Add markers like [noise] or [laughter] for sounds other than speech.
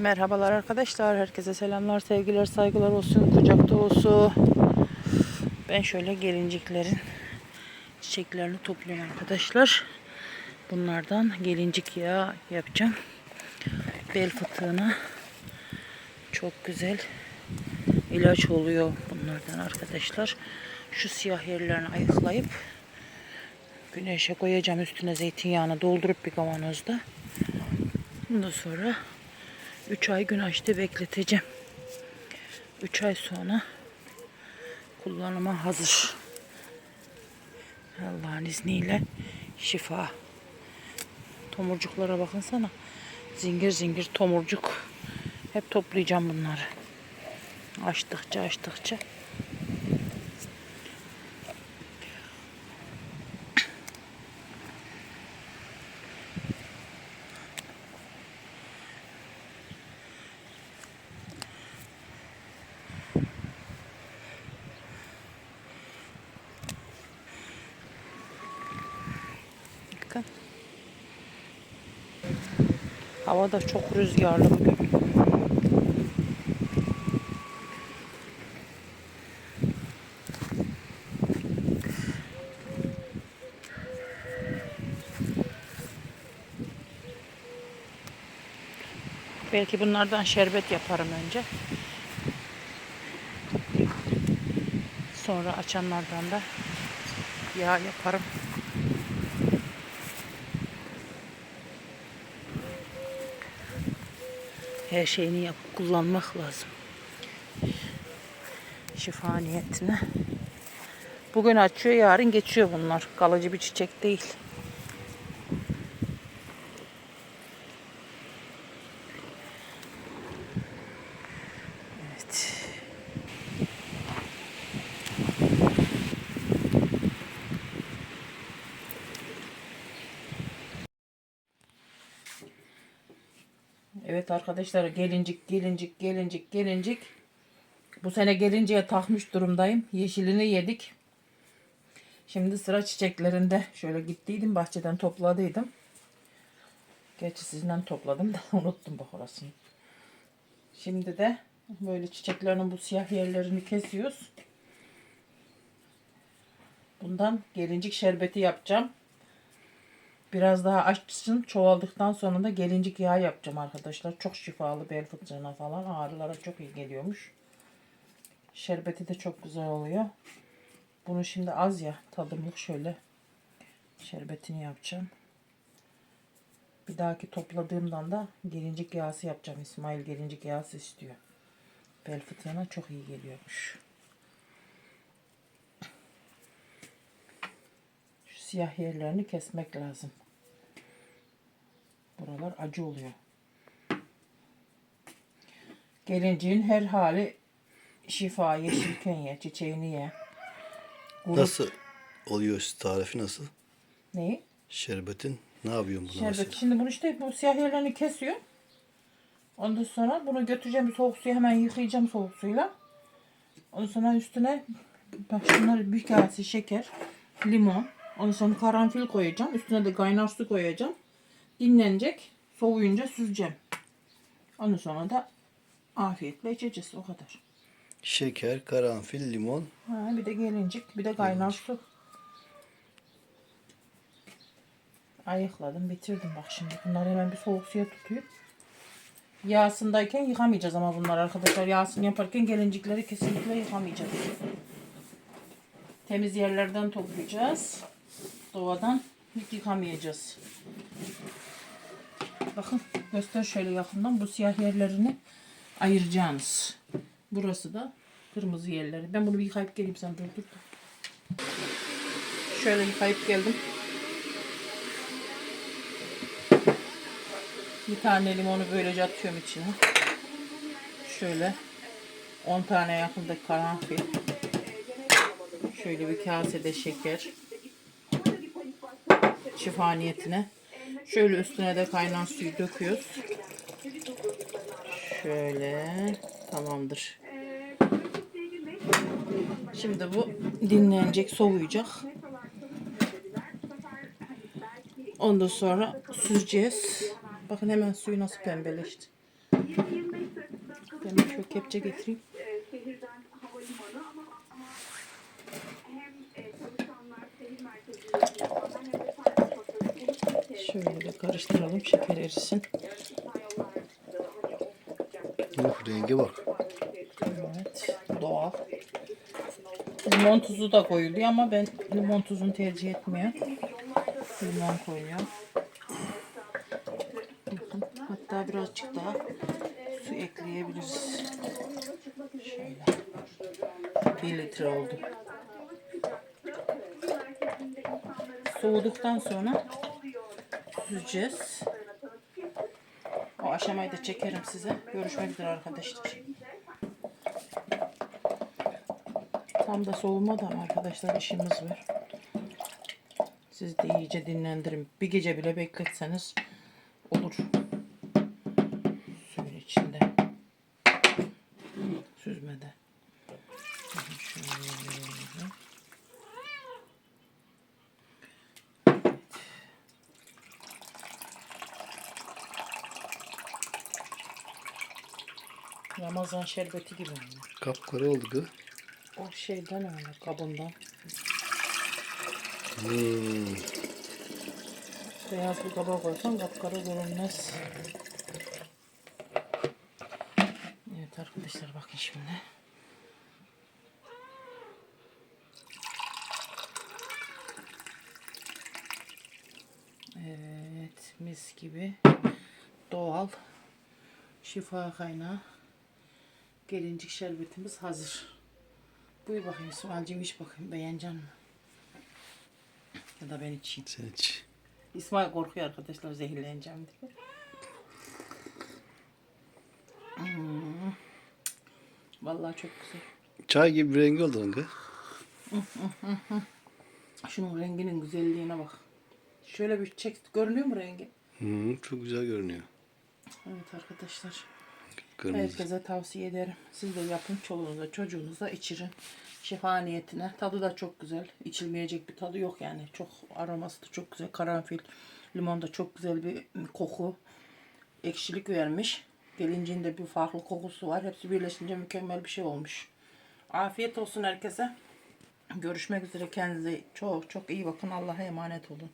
Merhabalar arkadaşlar. Herkese selamlar, sevgiler, saygılar olsun. Kucak dolusu. Ben şöyle gelinciklerin çiçeklerini topluyorum arkadaşlar. Bunlardan gelincik yağı yapacağım. Bel fıtığına çok güzel ilaç oluyor bunlardan arkadaşlar. Şu siyah yerlerini ayıklayıp güneşe koyacağım üstüne zeytinyağını doldurup bir kavanozda. Bundan sonra 3 ay güneşte bekleteceğim. 3 ay sonra kullanıma hazır. Allah'ın izniyle şifa. Tomurcuklara bakın sana. Zingir zingir tomurcuk. Hep toplayacağım bunları. Açtıkça açtıkça. Bakın. Hava da çok rüzgarlı bugün. Belki bunlardan şerbet yaparım önce. Sonra açanlardan da yağ yaparım. Her şeyini yapıp kullanmak lazım. Şifa niyetine. Bugün açıyor, yarın geçiyor bunlar. Kalıcı bir çiçek değil. Evet arkadaşlar gelincik gelincik gelincik gelincik. Bu sene gelinceye takmış durumdayım. Yeşilini yedik. Şimdi sıra çiçeklerinde. Şöyle gittiydim bahçeden topladıydım. Gerçi sizden topladım da [laughs] unuttum bak orasını. Şimdi de böyle çiçeklerin bu siyah yerlerini kesiyoruz. Bundan gelincik şerbeti yapacağım. Biraz daha açsın. Çoğaldıktan sonra da gelincik yağı yapacağım arkadaşlar. Çok şifalı bel fıtığına falan ağrılara çok iyi geliyormuş. Şerbeti de çok güzel oluyor. Bunu şimdi az ya tadımlık şöyle şerbetini yapacağım. Bir dahaki topladığımdan da gelincik yağısı yapacağım. İsmail gelincik yağısı istiyor. Bel fıtığına çok iyi geliyormuş. Şu siyah yerlerini kesmek lazım. Buralar acı oluyor. Gelinciğin her hali şifa, yeşilken ye, çiçeğini ye. Grup- Nasıl oluyor tarifi nasıl? Neyi? Şerbetin ne yapıyorsun buna Şerbet. mesela? Şimdi bunu işte bu siyah yerlerini kesiyor. Ondan sonra bunu götüreceğim bir soğuk suya hemen yıkayacağım soğuk suyla. Ondan sonra üstüne bak şunları bir kase şeker, limon, ondan sonra karanfil koyacağım. Üstüne de kaynar su koyacağım. Dinlenecek. Soğuyunca süzeceğim. Ondan sonra da afiyetle içeceğiz o kadar. Şeker, karanfil, limon. Ha, bir de gelincik, bir de kaynar su. Ayıkladım, bitirdim bak şimdi. Bunları hemen bir soğuk suya tutuyup yağsındayken yıkamayacağız ama bunlar arkadaşlar. Yağsını yaparken gelincikleri kesinlikle yıkamayacağız. Temiz yerlerden toplayacağız. Doğadan hiç yıkamayacağız. Bakın göster şöyle yakından bu siyah yerlerini ayıracaksınız. Burası da kırmızı yerleri. Ben bunu bir yıkayıp geleyim sen dur dur. Şöyle yıkayıp geldim. Bir tane limonu böylece atıyorum içine. Şöyle 10 tane yakında karanfil. Şöyle bir kasede şeker. Şifa niyetine. Şöyle üstüne de kaynar suyu döküyoruz. Şöyle tamamdır. Şimdi bu dinlenecek, soğuyacak. Ondan sonra süzeceğiz. Bakın hemen suyu nasıl pembeleşti. Ben şöyle kepçe getireyim. Şöyle de karıştıralım şeker erisin. Uf renge bak. Evet doğal. Limon tuzu da koyuluyor ama ben limon tuzunu tercih etmiyorum. Limon koyuyorum. Bakın, Hatta birazcık daha su ekleyebiliriz. Şöyle. Bir litre oldu. Soğuduktan sonra süzeceğiz. O aşamayı da çekerim size. Görüşmek üzere arkadaşlar. Tam da soğumadı ama arkadaşlar işimiz var. Siz de iyice dinlendirin. Bir gece bile bekletseniz olur. Suyun içinde. Süzmede. Bakın şöyle. Ramazan şerbeti gibi olmuş. Kapkara oldu kız. O şeyden öyle kabından. Hmm. Beyaz bir kaba koysan kapkara görünmez. Evet arkadaşlar bakın şimdi. Evet mis gibi doğal şifa kaynağı gelincik şerbetimiz hazır. Buyur bakayım İsmail'cim iç bakayım beğenecek mi? Ya da ben içeyim. Sen iç. İsmail korkuyor arkadaşlar zehirleneceğim diye. Hmm. Vallahi çok güzel. Çay gibi bir rengi oldu kız. Şunun renginin güzelliğine bak. Şöyle bir çek görünüyor mu rengi? Hmm, çok güzel görünüyor. Evet arkadaşlar. Kırmızı. Herkese tavsiye ederim. Siz de yapın çoluğunuza çocuğunuza içirin. Şifa niyetine. Tadı da çok güzel. İçilmeyecek bir tadı yok yani. Çok aroması da çok güzel. Karanfil, limon da çok güzel bir koku. Ekşilik vermiş. Gelincinde bir farklı kokusu var. Hepsi birleşince mükemmel bir şey olmuş. Afiyet olsun herkese. Görüşmek üzere. Kendinize çok çok iyi bakın. Allah'a emanet olun.